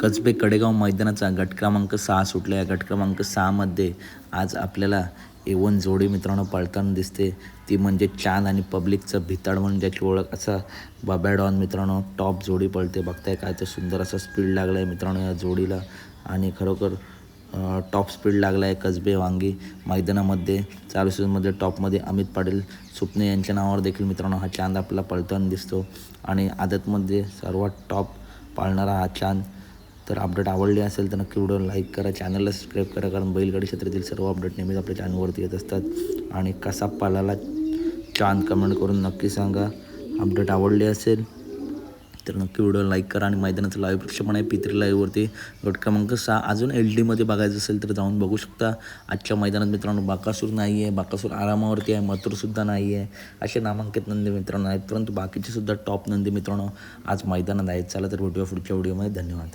कसबे कडेगाव मैदानाचा गट क्रमांक सहा सुटला. या गट क्रमांक सहामध्ये आज आपल्याला एवन जोडी मित्रांनो पळताना दिसते. ती म्हणजे चांद आणि पब्लिकचं भिताड म्हणून ज्याची ओळख असा बाबा डॉन मित्रांनो टॉप जोडी पळते. बघताय काय तर सुंदर असा स्पीड लागला आहे मित्रांनो या जोडीला. आणि खरोखर टॉप स्पीड लागला आहे कसबे वांगी मैदानामध्ये. चालू सीझनमध्ये टॉपमध्ये अमित पाटील सुपने यांच्या नावावर देखील मित्रांनो हा चांद आपला पळताना दिसतो. आणि आदतमध्ये सर्वात टॉप पाळणारा हा चांद तर अपडेट आवडली असेल तर नक्की व्हिडिओ लाईक करा चॅनलला सबस्क्राईब करा कारण बैलगाडी क्षेत्रातील सर्व अपडेट नेहमीच आपल्या चॅनलवरती येत असतात. आणि कसा पालाला चांद कमेंट करून नक्की सांगा. अपडेट आवडली असेल तर नक्की व्हिडिओ लाईक करा आणि मैदानाचं लाईव्ह प्रक्षेपण आहे पित्री लाईव्हवरती गट क्रमांक सहा अजून एल डीमध्ये बघायचं असेल तर जाऊन बघू शकता. आजच्या मैदानात मित्रांनो बाकासूर नाही आहे बाकासूर आरामावरती आहे मथुरसुद्धा नाही आहे असे नामांकित नंदी मित्रांनो आहेत परंतु बाकीचे सुद्धा टॉप नंदी मित्रांनो आज मैदानात आहेत. चला तर भेटूया पुढच्या व्हिडिओमध्ये धन्यवाद.